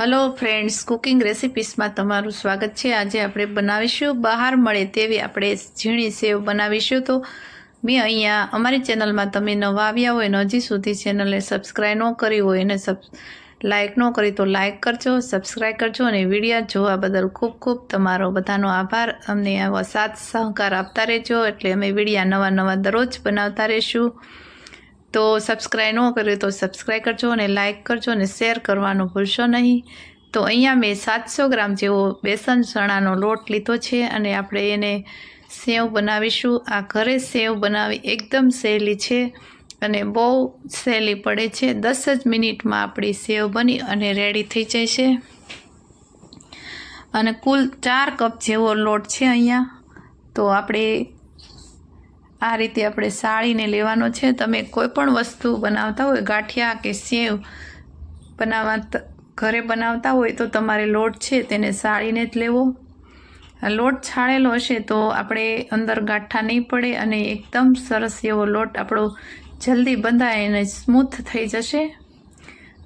Hello friends cooking રેસિપીસમાં તમારું સ્વાગત છે. આજે આપણે બનાવીશું બહાર મળે તેવી આપણે ઝીણી સેવ બનાવીશું તો મેં અહીંયા અમારી ચેનલમાં તમે નવા આવ્યા હોય ને હજી સુધી ચેનલને સબસ્ક્રાઈબ ન કરી હોય અને સબ લાઇક ન કરી તો લાઇક કરજો સબસ્ક્રાઈબ કરજો અને વિડીયા જોવા બદલ ખૂબ ખૂબ તમારો બધાનો આભાર. અમને આવા સાથ સહકાર આપતા રહેજો એટલે અમે વિડીયા નવા નવા દરરોજ બનાવતા રહીશું. તો સબસ્ક્રાઈબ ન કર્યું તો સબસ્ક્રાઈબ કરજો અને લાઇક કરજો અને શેર કરવાનું ભૂલશો નહીં. તો અહીંયા મેં સાતસો ગ્રામ જેવો બેસન ચણાનો લોટ લીધો છે અને આપણે એને સેવ બનાવીશું. આ ઘરે સેવ બનાવી એકદમ સહેલી છે અને બહુ સહેલી પડે છે. દસ જ મિનિટમાં આપણી સેવ બની અને રેડી થઈ જાય છે અને કુલ ચાર કપ જેવો લોટ છે અહીંયા. તો આપણે આ રીતે આપણે સાળીને લેવાનો છે. તમે કોઈ પણ વસ્તુ બનાવતા હોય, ગાંઠિયા કે સેવ બનાવવા ઘરે બનાવતા હોય તો તમારે લોટ છે તેને સાળીને જ લેવો. લોટ છાળેલો હશે તો આપણે અંદર ગાંઠા નહીં પડે અને એકદમ સરસ એવો લોટ આપણો જલ્દી બંધાય અને સ્મૂથ થઈ જશે.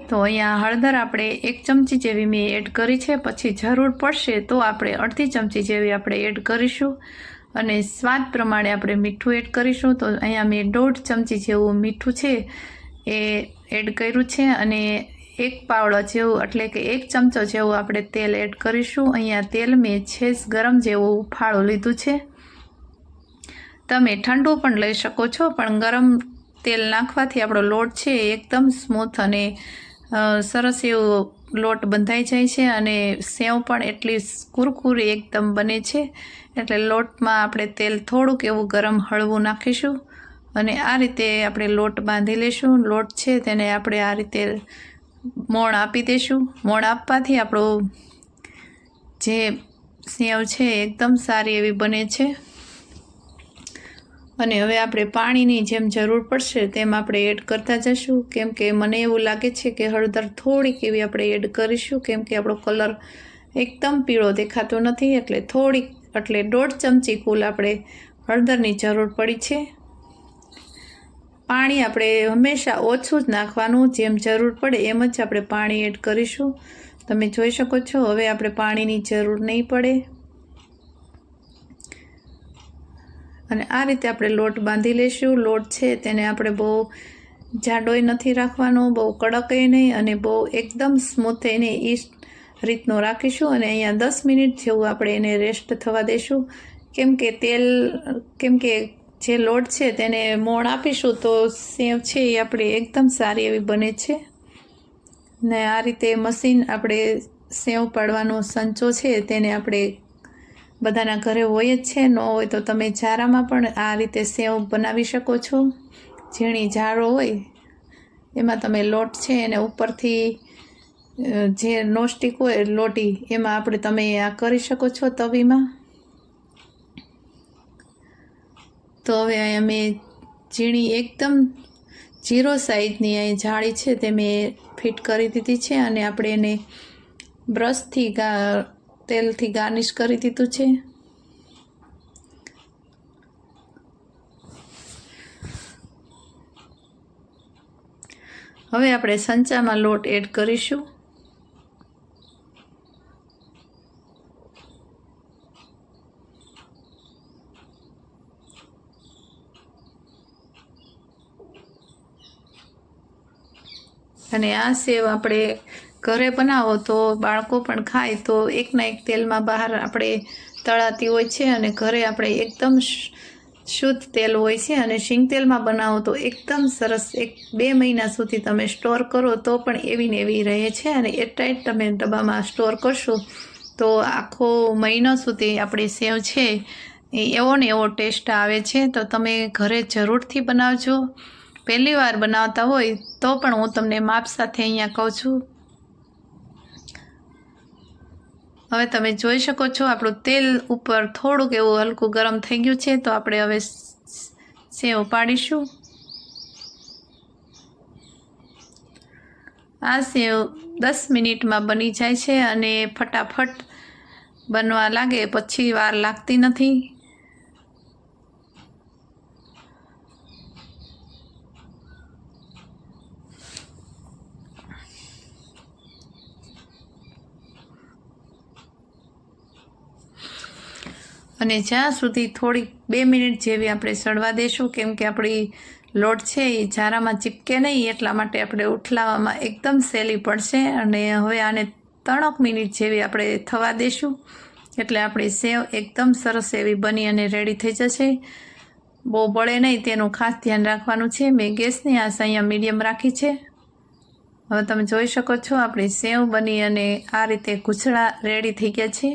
તો અહીંયા હળદર આપણે એક ચમચી જેવી મેં એડ કરી છે. પછી જરૂર પડશે તો આપણે અડધી ચમચી જેવી આપણે એડ કરીશું. અને સ્વાદ પ્રમાણે આપણે મીઠું એડ કરીશું. તો અહીંયા મેં દોઢ ચમચી જેવું મીઠું છે એ એડ કર્યું છે અને એક પાવડો જેવું, એટલે કે એક ચમચો જેવું આપણે તેલ એડ કરીશું. અહીંયા તેલ મેં છેસ ગરમ જેવું ફાળો લીધું છે. તમે ઠંડુ પણ લઈ શકો છો, પણ ગરમ તેલ નાખવાથી આપણો લોટ છે એકદમ સ્મૂથ અને સરસ એવો લોટ બંધાઈ જાય છે અને સેવ પણ એટલી કુરકુરી એકદમ બને છે. એટલે લોટમાં આપણે તેલ થોડુંક એવું ગરમ હળવું નાખીશું અને આ રીતે આપણે લોટ બાંધી લઈશું લોટ છે તેને આપણે આ રીતે મોણ આપી દઈશું મોણ આપવાથી આપણો જે સેવ છે એકદમ સારી એવી બને છે. અને હવે આપણે પાણીની જેમ જરૂર પડશે તેમ આપણે એડ કરતા જશું. કેમ કે મને એવું લાગે છે કે હળદર થોડીક એવી આપણે એડ કરીશું. કેમ કે આપણો કલર એકદમ પીળો દેખાતો નથી, એટલે થોડીક, એટલે દોઢ ચમચી કુલ આપણે હળદરની જરૂર પડી છે. પાણી આપણે હંમેશા ઓછું જ નાખવાનું જેમ જરૂર પડે એમ જ આપણે પાણી એડ કરીશું. તમે જોઈ શકો છો, હવે આપણે પાણીની જરૂર નહીં પડે. અને આ રીતે આપણે લોટ બાંધી લઈશું લોટ છે તેને આપણે બહુ જાડોય નથી રાખવાનો, બહુ કડકય નહીં અને બહુ એકદમ સ્મૂથ એને એ રીતનો રાખીશું અને અહીંયા દસ મિનિટ જેવું આપણે એને રેસ્ટ થવા દઈશું કેમ કે તેલ, કેમ કે જે લોટ છે તેને મોણ આપીશું તો સેવ છે એ આપણે એકદમ સારી એવી બને છે. ને આ રીતે મશીન આપણે સેવ પાડવાનો સંચો છે તેને આપણે બધાના ઘરે હોય જ છે, ન હોય તો તમે જારામાં પણ આ રીતે સેવ બનાવી શકો છો. ઝીણી ઝાડો હોય, એમાં તમે લોટ છે એને ઉપરથી જે નોસ્ટિક હોય લોટી, એમાં આપણે તમે આ કરી શકો છો તવીમાં. તો હવે અહીંયા મેં ઝીણી એકદમ જીરો સાઈઝની અહીં જાળી છે તે મેં ફિટ કરી દીધી છે અને આપણે એને બ્રશથી તેલથી ગાર્નિશ કરી દીધું છે. હવે આપણે સંચામાં લોટ એડ કરીશું. અને આ સેવ આપણે ઘરે બનાવો તો બાળકો પણ ખાય, તો એકના એક તેલમાં બહાર આપણે તળાતી હોય છે અને ઘરે આપણે એકદમ શુદ્ધ તેલ હોય છે અને શીંગ તેલમાં બનાવો તો એકદમ સરસ, એક બે મહિના સુધી તમે સ્ટોર કરો તો પણ એવી ને એવી રહે છે અને એરટાઈટ તમે ડબ્બામાં સ્ટોર કરશો તો આખો મહિનો સુધી આપણી સેવ છે એવો ને એવો ટેસ્ટ આવે છે. તો તમે ઘરે જરૂરથી બનાવજો. પહેલી વાર બનાવતા હોય તો પણ હું તમને માપ સાથે અહીંયા કહું છું. હવે તમે જોઈ શકો છો, આપણું તેલ ઉપર થોડુંક એવું હલકું ગરમ થઈ ગયું છે, તો આપણે હવે સેવ પાડીશું. આ સેવ દસ મિનિટમાં બની જાય છે અને ફટાફટ બનવા લાગે, પછી વાર લાગતી નથી. અને જ્યાં સુધી થોડીક બે મિનિટ જેવી આપણે સડવા દેશું, કેમ કે આપણી લોટ છે એ જારામાં ચીપકે નહીં, એટલા માટે આપણે ઉઠલાવવામાં એકદમ સહેલી પડશે. અને હવે આને ત્રણક મિનિટ જેવી આપણે થવા દેશું, એટલે આપણી સેવ એકદમ સરસ એવી બની અને રેડી થઈ જશે. બહુ બળે નહીં, તેનું ખાસ ધ્યાન રાખવાનું છે. મેં ગેસની આંચ અહીંયા મીડિયમ રાખી છે. હવે તમે જોઈ શકો છો, આપણી સેવ બની અને આ રીતે ગુછડા રેડી થઈ ગયા છે.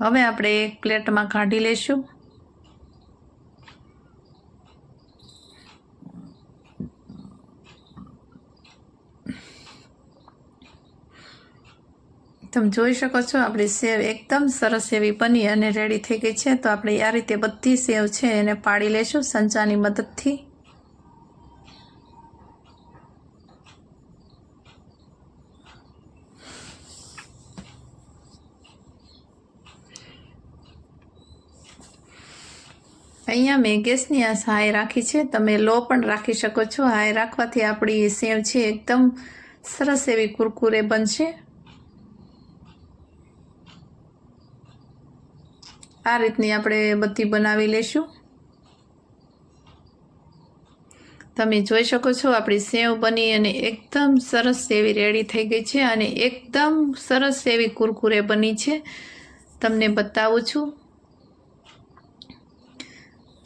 હવે આપણે એક પ્લેટમાં કાઢી લેશું. તમે જોઈ શકો છો, આપણી સેવ એકદમ સરસ એવી બની અને રેડી થઈ ગઈ છે. તો આપણે આ રીતે બધી સેવ છે એને પાડી લેશું સંચાની મદદથી. અહીંયા મેં ગેસની આ હાઈ રાખી છે. તમે લો પણ રાખી શકો છો. હાઈ રાખવાથી આપણી સેવ છે એકદમ સરસ એવી કુરકુરે બનશે. આ રીતની આપણે બધી બનાવી લેશું. તમે જોઈ શકો છો આપણી સેવ બની અને એકદમ સરસ એવી રેડી થઈ ગઈ છે અને એકદમ સરસ એવી કુરકુરે બની છે. તમને બતાવું છું.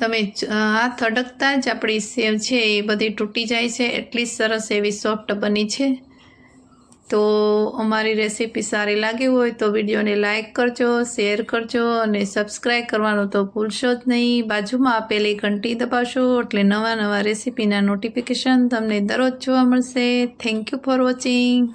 તમે હાથ અડકતા જ આપણી સેવ છે એ બધી તૂટી જાય છે. એટલી સરસ એવી સોફ્ટ બની છે. તો અમારી રેસીપી સારી લાગી હોય તો વિડીયોને લાઇક કરજો, શેર કરજો અને સબસ્ક્રાઈબ કરવાનું તો ભૂલશો જ નહીં. બાજુમાં આપેલી ઘંટી દબાવશો એટલે નવા નવા રેસીપીના નોટિફિકેશન તમને દરરોજ જોવા મળશે. Thank you for watching.